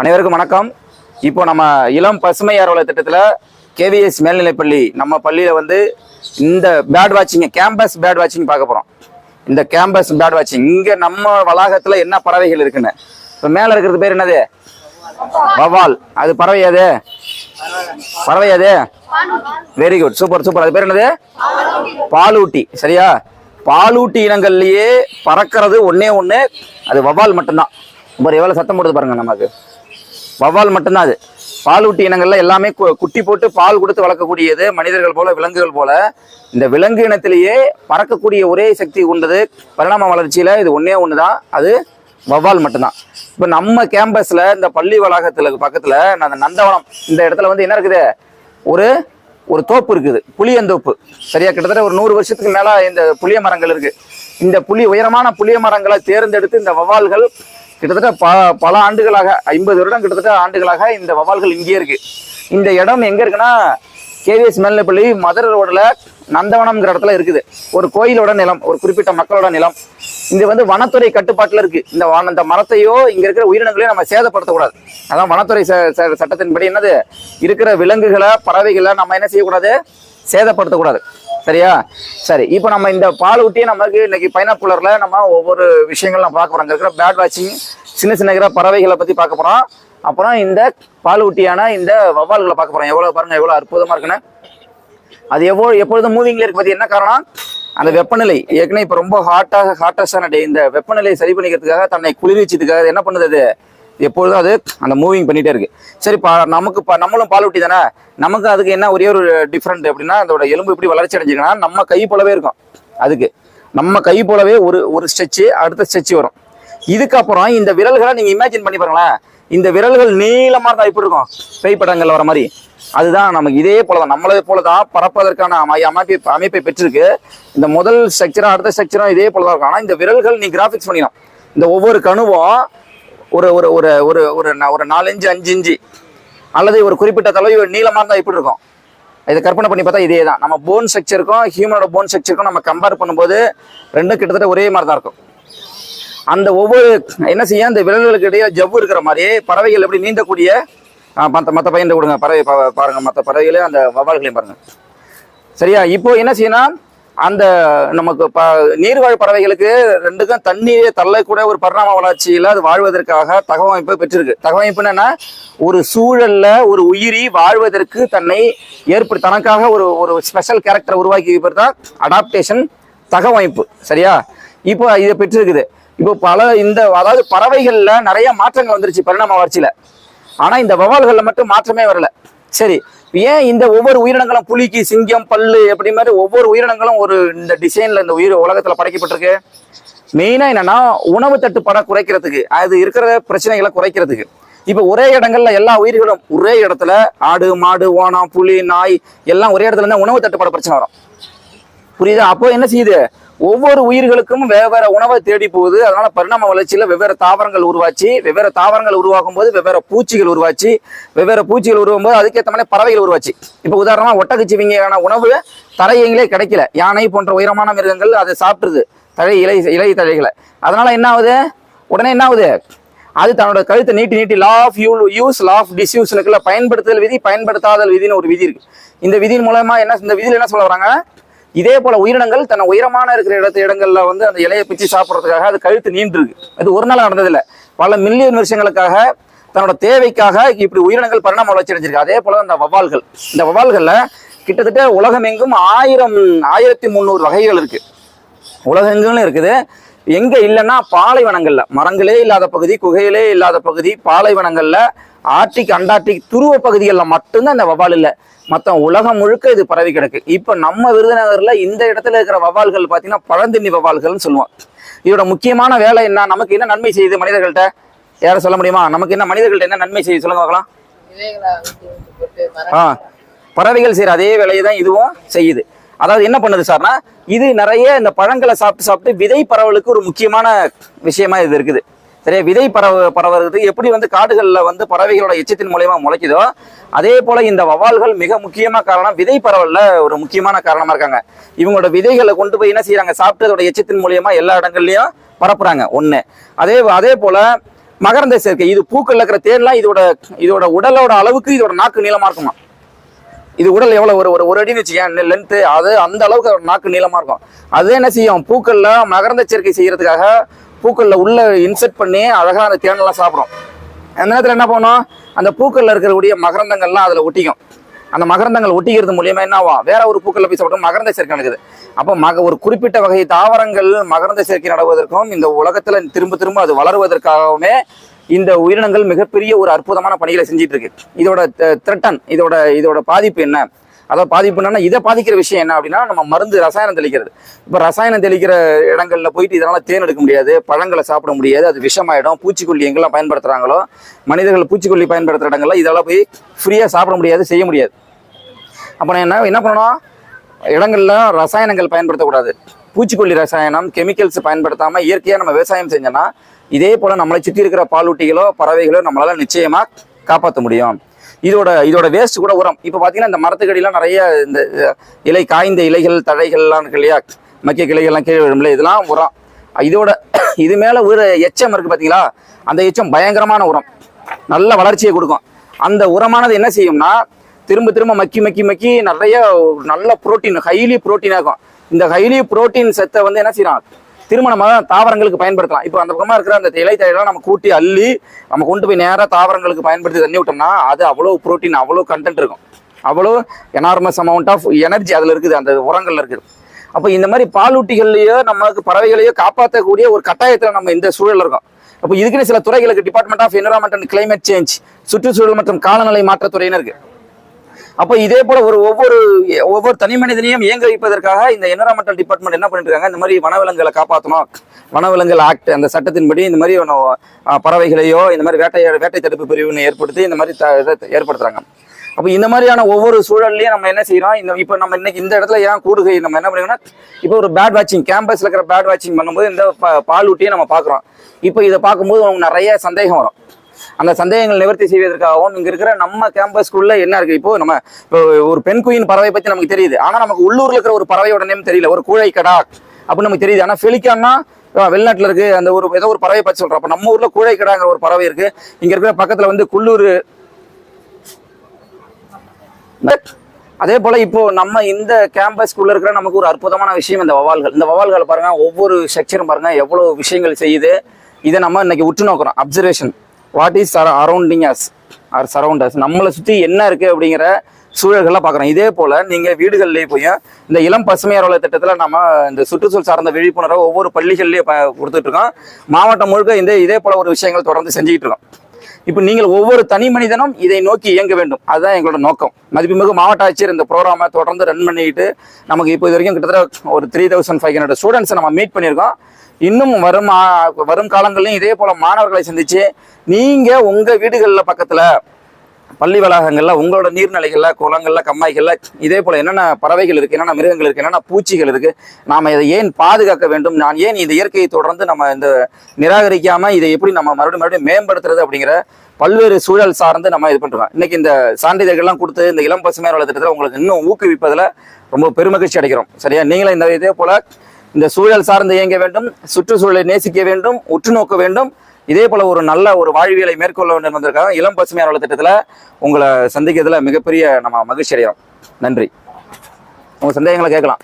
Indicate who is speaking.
Speaker 1: அனைவருக்கும் வணக்கம். இப்போ நம்ம இளம் பசுமை அறுவலை திட்டத்தில் கேவிஎஸ் மேல்நிலைப்பள்ளி நம்ம பள்ளியில் வந்து இந்த பேட் வாட்சிங் கேம்பஸ் பேட் வாட்சிங் பார்க்க போகிறோம் இந்த கேம்பஸ் பேட் வாட்சிங் இங்கே நம்ம வளாகத்தில் என்ன பறவைகள் இருக்குன்னு? இப்போ மேலே இருக்கிறது பேர் என்னது? வவால் அது பறவை அது பறவை அது வெரி குட் சூப்பர் சூப்பர் அது பேர் என்னது? பாலூட்டி. சரியா? பாலூட்டி இனங்கள்லயே பறக்கிறது ஒன்னே ஒன்று அது வவால் மட்டும்தான். ஒரு எவ்வளோ சத்தம் போடுது பாருங்க நமக்கு. வவ்வால் மட்டும்தான் அது. பாலூட்டி இனங்கள்ல எல்லாமே கு- குட்டி போட்டு பால் கொடுத்து வளர்க்கக்கூடியது மனிதர்கள் போல விலங்குகள் போல. இந்த விலங்கு இனத்திலேயே பறக்கக்கூடிய ஒரே சக்தி கொண்டது பரிணாம வளர்ச்சியில இது ஒன்றே ஒன்று தான் அது வவ்வால் மட்டும்தான். இப்போ நம்ம கேம்பஸ்ல இந்த பள்ளி வளாகத்துல பக்கத்துல அந்த நந்தவனம் இந்த இடத்துல வந்து என்ன இருக்குது? ஒரு ஒரு தோப்பு இருக்குது. புளியந்தோப்பு. சரியா? கிட்டத்தட்ட ஒரு நூறு வருஷத்துக்கு மேல இந்த புளிய மரங்கள் இருக்கு. இந்த புளி உயரமான புளிய மரங்களை தேர்ந்தெடுத்து இந்த வவால்கள் கிட்டத்தட்ட ப பல ஆண்டுகளாக ஐம்பது வருடம் கிட்டத்தட்ட ஆண்டுகளாக இந்த வவால்கள் இங்கே இருக்கு. இந்த இடம் எங்க இருக்குன்னா கேவிஎஸ் மேல்நிலைப்பள்ளி மதுரை ரோடில் நந்தவனம்ங்கிற இடத்துல இருக்குது. ஒரு கோயிலோட நிலம் ஒரு குறிப்பிட்ட மக்களோட நிலம். இது வந்து வனத்துறை கட்டுப்பாட்டில் இருக்கு. இந்த வன- இந்த மரத்தையோ இங்க இருக்கிற உயிரினங்களையும் நம்ம சேதப்படுத்தக்கூடாது. அதான் வனத்துறை ச- ச- சட்டத்தின்படி என்னது? இருக்கிற விலங்குகளை பறவைகளை நம்ம என்ன செய்யக்கூடாது? சேதப்படுத்தக்கூடாது. சரியா? சரி இப்போ நம்ம இந்த பால் ஊட்டியே நமக்கு இன்னைக்கு பைனாப்புலர்ல நம்ம ஒவ்வொரு விஷயங்கள் நம்ம பார்க்க போறோம். இருக்கிற பேட் வாட்சிங் சின்ன சின்ன இருக்கிற பறவைகளை பத்தி பார்க்க போறோம். அப்புறம் இந்த பால் ஊட்டியான இந்த வவ்வால்களை பார்க்க போறோம். எவ்வளவு பாருங்க எவ்வளவு அற்புதமா இருக்குன்னு. அது எவ்வளோ எப்பொழுதும் மூவிங்ல இருக்கு பத்தி என்ன காரணம்? அந்த வெப்பநிலை. ஏற்கனவே இப்போ ரொம்ப ஹாட்டாக ஹாட்டஸ்டான டே இந்த வெப்பநிலையை சரி பண்ணிக்கிறதுக்காக தன்னை குளிர்விச்சதுக்காக என்ன பண்ணுது எப்பொழுதும் அது அந்த மூவிங் பண்ணிகிட்டே இருக்குது சரி பா நமக்கு பா நம்மளும் பால் ஊட்டி தானே? நமக்கு அதுக்கு என்ன ஒரே ஒரு டிஃப்ரெண்ட் அப்படின்னா அதோட எலும்பு எப்படி வளர்ச்சி அடைஞ்சிருக்குன்னா நம்ம கை போலவே இருக்கும். அதுக்கு நம்ம கை போலவே ஒரு ஒரு ஸ்டெச்சு அடுத்த ஸ்டெச்சு வரும். இதுக்கப்புறம் இந்த விரல்களை நீங்கள் இமேஜின் பண்ணி பாருங்களேன். இந்த விரல்கள் நீளமாக இருந்தால் எப்படி இருக்கும்? பேய் படங்கள்ல வர மாதிரி. அதுதான் நமக்கு இதே போலதான். நம்மளே போலதான் பறப்பதற்கான அமைப்பை அமைப்பை பெற்றிருக்கு. இந்த முதல் ஸ்ட்ரக்சரும் அடுத்த ஸ்ட்ரக்சரும் இதே போலதான் இருக்கும். ஆனால் இந்த விரல்கள் நீ கிராஃபிக்ஸ் பண்ணிடலாம். இந்த ஒவ்வொரு கணுவும் ஒரு ஒரு ஒரு ஒரு ஒரு நா- ஒரு நாலஞ்சு அஞ்சு இஞ்சு அல்லது ஒரு குறிப்பிட்ட தொலைவு நீளமாக இருந்தால் எப்படி இருக்கும். இதை கற்பனை பண்ணி பார்த்தா இதே தான். நம்ம போன் ஸ்ட்ரக்சருக்கும் ஹியூமனோட போன் ஸ்ட்ரக்சருக்கும் நம்ம கம்பேர் பண்ணும்போது ரெண்டும் கிட்டத்தட்ட ஒரே மாதிரி தான் இருக்கும். அந்த ஒவ்வொரு என்ன செய்ய அந்த விலங்குகளுக்கு இடையே ஜவ்வு இருக்கிற மாதிரி பறவைகள் எப்படி நீந்தக்கூடிய மற்ற மற்ற பையன் கொடுங்க. பறவை பா- பாருங்க மற்ற பறவைகளையும் அந்த வவால்களையும் பாருங்க. சரியா? இப்போ என்ன செய்யணும் அந்த நமக்கு ப நீர்வாழ் பறவைகளுக்கு ரெண்டுக்கும் தண்ணீரை தள்ளக்கூடிய ஒரு பரிணாம வளர்ச்சியில் அது வாழ்வதற்காக தகவமைப்பை பெற்றிருக்கு. தகவமைப்பு என்னன்னா ஒரு சூழல்ல ஒரு உயிரி வாழ்வதற்கு தன்னை ஏற்படு தனக்காக ஒரு ஒரு ஸ்பெஷல் கேரக்டர் உருவாக்கி தான் அடாப்டேஷன் தகவமைப்பு சரியா? இப்போ இதை பெற்றிருக்குது. இப்போ பல இந்த அதாவது பறவைகள்ல நிறைய மாற்றங்கள் வந்துருச்சு பரிணாம வளர்ச்சியில. ஆனா இந்த வவால்களில் மட்டும் மாற்றமே வரல. சரி ஏன் இந்த ஒவ்வொரு உயிரினங்களும் புலிக்கு சிங்கம் பல்லு எப்படி மாதிரி ஒவ்வொரு உயிரினங்களும் ஒரு இந்த டிசைன்ல இந்த உயிர் உலகத்துல படைக்கப்பட்டிருக்கு? மெயினா என்னன்னா உணவு தட்டுப்பாடை குறைக்கிறதுக்கு அது இருக்கிற பிரச்சனைகளை குறைக்கிறதுக்கு. இப்ப ஒரே இடங்கள்ல எல்லா உயிர்களும் ஒரே இடத்துல ஆடு மாடு ஓணம் புலி நாய் எல்லாம் ஒரே இடத்துல இருந்தா உணவு தட்டுப்பாடு பிரச்சனை வரும். புரியுதா? அப்போ என்ன செய்யுது? ஒவ்வொரு உயிர்களுக்கும் வெவ்வேறு உணவை தேடி போகுது. அதனால பரிணாம வளர்ச்சியில வெவ்வேறு தாவரங்கள் உருவாச்சு. வெவ்வேறு தாவரங்கள் உருவாகும் போது வெவ்வேறு பூச்சிகள் உருவாச்சு. வெவ்வேறு பூச்சிகள் உருவாகும் போது அதுக்கேற்ற மாதிரி பறவைகள் உருவாச்சு. இப்போ உதாரணமா ஒட்டகச்சிவிங்கான உணவு தரையங்களே கிடைக்கல. யானை போன்ற உயரமான மிருகங்கள் அதை சாப்பிட்ருது தழை இலை இலை தழைகளை. அதனால என்ன ஆகுது? உடனே என்ன ஆகுது? அது தன்னோட கழுத்தை நீட்டி நீட்டி law of you use law of disuse இருக்குல்ல பயன்படுத்துதல் விதி பயன்படுத்தாதல் விதின்னு ஒரு விதி இருக்கு. இந்த விதியின் மூலமா என்ன இந்த விதியில் என்ன சொல்ல வராங்க? இதே போல உயிரினங்கள் தன்னை உயரமான இருக்கிற இடத்து இடங்கள்ல வந்து அந்த இலையை பிச்சு சாப்பிட்றதுக்காக அது கழுத்து நீண்டிருக்கு. அது ஒரு நாள் நடந்ததில்லை. பல மில்லியன் வருஷங்களுக்காக தன்னோட தேவைக்காக இப்படி உயிரினங்கள் பரிணாம வளர்ச்சி அடைஞ்சிருக்கு. அதே போல அந்த வவால்கள். இந்த வவால்கள்ல கிட்டத்தட்ட உலகமெங்கும் ஆயிரம் ஆயிரத்தி முந்நூறு வகைகள் இருக்கு. உலகெங்கும் இருக்குது. எங்க இல்லைன்னா பாலைவனங்கள்ல. மரங்களே இல்லாத பகுதி குகையிலே இல்லாத பகுதி பாலைவனங்கள்ல ஆர்டிக் அண்டார்டிக் துருவ பகுதிகளில் மட்டும்தான் இந்த வவால் இல்லை. மற்ற உலகம் முழுக்க இது பரவி கிடக்கு. இப்போ நம்ம விருதுநகரில் இந்த இடத்துல இருக்கிற வவால்கள் பார்த்தீங்கன்னா பழந்தின்னி வவால்கள்னு சொல்லுவோம். இதோட முக்கியமான வேலை என்ன? நமக்கு என்ன நன்மை செய்யுது மனிதர்கள்ட்ட? யாரும் சொல்ல முடியுமா? நமக்கு என்ன மனிதர்கள்ட்ட என்ன நன்மை செய்யுது சொல்லுங்க பார்க்கலாம். ஆ பறவைகள் செய்கிற அதே வேலையை தான் இதுவும் செய்யுது. அதாவது என்ன பண்ணுது சார்னா இது நிறைய இந்த பழங்களை சாப்பிட்டு சாப்பிட்டு விதை பரவலுக்கு ஒரு முக்கியமான விஷயமா இது இருக்குது. நிறைய விதை பரவ பரவுறது எப்படி வந்து காடுகளில் வந்து பறவைகளோட எச்சத்தின் மூலயமா முளைக்குதோ அதே போல இந்த வவால்கள் மிக முக்கியமா காரணம் விதை பரவல்ல ஒரு முக்கியமான காரணமா இருக்காங்க. இவங்களோட விதைகளை கொண்டு போய் என்ன செய்யறாங்க சாப்பிட்டதோட எச்சத்தின் மூலியமா எல்லா இடங்கள்லயும் பரப்புறாங்க. ஒன்று அதே அதே போல மகரந்த சேர்க்கை. இது பூக்கள்ல இருக்கிற தேன்லாம் இதோட இதோட உடலோட அளவுக்கு இதோட நாக்கு நீளமா இருக்குமா? இது உடல் எவ்வளவு? ஒரு ஒரு ஒரு அடின்னு வச்சுக்கேன் லென்த்து அது அந்த அளவுக்கு நாக்கு நீளமா இருக்கும். அது என்ன செய்யும்? பூக்கள்ல மகரந்த சேர்க்கை செய்யறதுக்காக பூக்களில் உள்ளே இன்செர்ட் பண்ணி அழகாக அந்த தேனெல்லாம் சாப்பிடும். அந்த நேரத்தில் என்ன பண்ணும்? அந்த பூக்களில் இருக்கக்கூடிய மகரந்தங்கள்லாம் அதில் ஒட்டிக்கும். அந்த மகரந்தங்கள் ஒட்டிக்கிறது மூலியமா என்ன ஆகும் வேற ஒரு பூக்களில் போய் சாப்பிடும் மகரந்த சேர்க்கை நடக்குது. அப்போ மக ஒரு குறிப்பிட்ட வகை தாவரங்கள் மகரந்த சேர்க்கை நடவதற்கும் இந்த உலகத்தில் திரும்ப திரும்ப அது வளருவதற்காகவுமே இந்த உயிரினங்கள் மிகப்பெரிய ஒரு அற்புதமான பணிகளை செஞ்சிட்டு இருக்கு. இதோட த்ரெட்டன் இதோட இதோட பாதிப்பு என்ன? அதாவது பாதிப்பு என்னன்னா இதை பாதிக்கிற விஷயம் என்ன அப்படின்னா நம்ம மருந்து ரசாயனம் தெளிக்கிறது. இப்போ ரசாயனம் தெளிக்கிற இடங்கள்ல போயிட்டு இதனால தேன் எடுக்க முடியாது பழங்களை சாப்பிட முடியாது அது விஷமாயிடும் பூச்சிக்கொல்லி எங்கெல்லாம் பயன்படுத்துறாங்களோ மனிதர்கள் பூச்சிக்கொல்லி பயன்படுத்துகிற இடங்கள்ல இதெல்லாம் போய் ஃப்ரீயாக சாப்பிட முடியாது செய்ய முடியாது. அப்புறம் என்ன என்ன பண்ணணும்? இடங்கள்ல ரசாயனங்கள் பயன்படுத்தக்கூடாது. பூச்சிக்கொல்லி ரசாயனம் கெமிக்கல்ஸ் பயன்படுத்தாமல் இயற்கையாக நம்ம விவசாயம் செஞ்சோம்னா இதே போல் நம்மளை சுற்றி இருக்கிற பாலூட்டிகளோ பறவைகளோ நம்மளால் நிச்சயமாக காப்பாற்ற முடியும். இதோட இதோட வேஸ்ட் கூட உரம். இப்போ பார்த்தீங்கன்னா இந்த மரத்துக்கடியெல்லாம் நிறைய இந்த இலை காய்ந்த இலைகள் தழைகள்லாம் இருக்கு இல்லையா? மக்கிய கிளைகள்லாம் கீழே விழும்ல இதெல்லாம் உரம். இதோட இது மேலே ஒரு எச்சம் இருக்குது பார்த்தீங்களா அந்த எச்சம் பயங்கரமான உரம். நல்ல வளர்ச்சியை கொடுக்கும். அந்த உரமானது என்ன செய்யும்னா திரும்ப திரும்ப மக்கி மக்கி மக்கி நிறைய நல்ல புரோட்டீன் ஹைலி புரோட்டீனாக இருக்கும் இந்த ஹைலி புரோட்டீன் சத்தை வந்து என்ன செய்யலாம் திருமணமாக தாவரங்களுக்கு பயன்படுத்தலாம். இப்போ அந்த பக்கமாக இருக்கிற அந்த இலை தழையெல்லாம் நம்ம கூட்டி அள்ளி நம்ம கொண்டு போய் நேராக தாவரங்களுக்கு பயன்படுத்தி தண்ணி விட்டோம்னா அது அவ்வளோ புரோட்டீன் அவ்வளோ கண்டென்ட் இருக்கும். அவ்வளோ எனார்மஸ் அமௌண்ட் ஆஃப் எனர்ஜி அதில் இருக்குது அந்த உரங்கள்ல இருக்குது. அப்போ இந்த மாதிரி பாலூட்டிகள்லையோ நமக்கு பறவைகளையோ காப்பாற்றக்கூடிய ஒரு கட்டாயத்தில் நம்ம இந்த சூழல் இருக்கோம். அப்போ இதுக்குன்னு சில துறைகளுக்கு department of environment and climate change சுற்றுச்சூழல் மற்றும் காலநிலை மாற்றத்துறையினர் இருக்கு. அப்போ இதே போல ஒரு ஒவ்வொரு ஒவ்வொரு தனி மனிதனையும் இயங்க வைப்பதற்காக இந்த என்வரான்மெண்டல் டிபார்ட்மெண்ட் என்ன பண்ணிட்டு இருக்காங்க இந்த மாதிரி வனவிலங்குகளை காப்பாற்றணும் வனவிலங்குகள் ஆக்ட் அந்த சட்டத்தின்படி இந்த மாதிரி பறவைகளையோ இந்த மாதிரி வேட்டை வேட்டை தடுப்பு பிரிவுன்னு ஏற்படுத்தி இந்த மாதிரி த- இதை ஏற்படுத்துறாங்க. அப்போ இந்த மாதிரியான ஒவ்வொரு சூழல்லையும் நம்ம என்ன செய்யறோம்? இந்த இப்போ நம்ம இன்னைக்கு இந்த இடத்துல ஏன் கூடுகை நம்ம என்ன பண்ணுறோம்னா இப்போ ஒரு பேட் வாட்சிங் கேம்பஸ்ல இருக்கிற பேட் வாட்சிங் பண்ணும்போது இந்த ப- பாலூட்டியை நம்ம பார்க்குறோம். இப்போ இதை பார்க்கும்போது உங்களுக்கு நிறைய சந்தேகம் வரும். அந்த சந்தேகங்கள் நிவர்த்தி செய்வதற்காகவும் இங்க இருக்கிற நம்ம கேம்பஸ்க்குள்ள என்ன இருக்கு? இப்போ நம்ம இப்போ ஒரு பெண் குயின் பறவை பத்தி நமக்கு தெரியுது. ஆனா நமக்கு உள்ளூர்ல இருக்கிற ஒரு பறவையோட நேம் தெரியல. ஒரு கூழை கடா அப்படின்னு நமக்கு தெரியுது. ஆனா ஃபெலிக்கான்னா வெளிநாட்டுல இருக்கு. அந்த ஒரு ஏதோ ஒரு பறவை பத்தி சொல்றோம் அப்ப நம்ம ஊர்ல கூழை கடாங்கிற ஒரு பறவை இருக்கு. இங்க இருக்கிற பக்கத்துல வந்து குள்ளூர் அதே போல இப்போ நம்ம இந்த கேம்பஸ்க்குள்ள இருக்கிற நமக்கு ஒரு அற்புதமான விஷயம் இந்த வவால்கள். இந்த வவால்கள் பாருங்க ஒவ்வொரு செக்ஷனும் பாருங்க எவ்வளவு விஷயங்கள் செய்யுது. இதை நம்ம இன்னைக்கு உற்று நோக்கிறோம். Observation what is surrounding us or surround us நம்மளை சுற்றி என்ன இருக்குது அப்படிங்கிற சூழல்கள்லாம் பார்க்குறோம். இதே போல் நீங்கள் வீடுகள்லேயே போய் இந்த இளம் பசுமை அலுவலக திட்டத்தில் நம்ம இந்த சுற்றுச்சூழல் சார்ந்த விழிப்புணர்வை ஒவ்வொரு பள்ளிகள்லேயே ப- மாவட்டம் முழுக்க இந்த இதே போல் ஒரு விஷயங்கள் தொடர்ந்து செஞ்சுக்கிட்டு இருக்கோம். இப்போ நீங்கள் ஒவ்வொரு தனி மனிதனும் இதை நோக்கி இயங்க வேண்டும். அதுதான் எங்களோட நோக்கம். மதிப்புமிகு மாவட்ட ஆட்சியர் இந்த ப்ரோக்ராமை தொடர்ந்து ரன் பண்ணிட்டு நமக்கு இப்போ இது வரைக்கும் கிட்டத்தட்ட ஒரு த்ரீ தௌசண்ட் ஃபைவ் ஹண்ட்ரட் ஸ்டூடெண்ட்ஸை நம்ம மீட் பண்ணியிருக்கோம். இன்னும் வரும் வரும் காலங்களிலும் இதே போல மாணவர்களை சந்திச்சு நீங்க உங்க வீடுகளில் பக்கத்துல பள்ளி வளாகங்களில் உங்களோட நீர்நிலைகளில் குளங்கள்ல கம்மாய்களில் இதே போல் என்னென்ன பறவைகள் இருக்குது என்னென்ன மிருகங்கள் இருக்குது என்னென்ன பூச்சிகள் இருக்குது நாம் இதை ஏன் பாதுகாக்க வேண்டும் நான் ஏன் இந்த இயற்கையை தொடர்ந்து நம்ம இந்த நிராகரிக்காமல் இதை எப்படி நம்ம மறுபடியும் மறுபடியும் மேம்படுத்துறது அப்படிங்கிற பல்வேறு சூழல் சார்ந்து நம்ம இது பண்ணுறோம் இன்னைக்கு இந்த சான்றிதழ்கள்லாம் கொடுத்து இந்த இளம் பசுமையார் வள திட்டத்தில் உங்களுக்கு இன்னும் ஊக்குவிப்பதில் ரொம்ப பெருமகிழ்ச்சி அடைகிறோம். சரியா? நீங்களும் இந்த இதே போல் இந்த சூழல் சார்ந்து இயங்க வேண்டும் சுற்றுச்சூழலை நேசிக்க வேண்டும் உற்று நோக்க வேண்டும் இதே போல ஒரு நல்ல ஒரு வாழ்வியலை மேற்கொள்ள வேண்டும் என்பதற்காக இளம் பசுமையார் வள திட்டத்தில் உங்களை சந்திக்கிறதுல மிகப்பெரிய நம்ம மகிழ்ச்சி அடைகிறோம். நன்றி. உங்க சந்தேகங்களை கேட்கலாம்.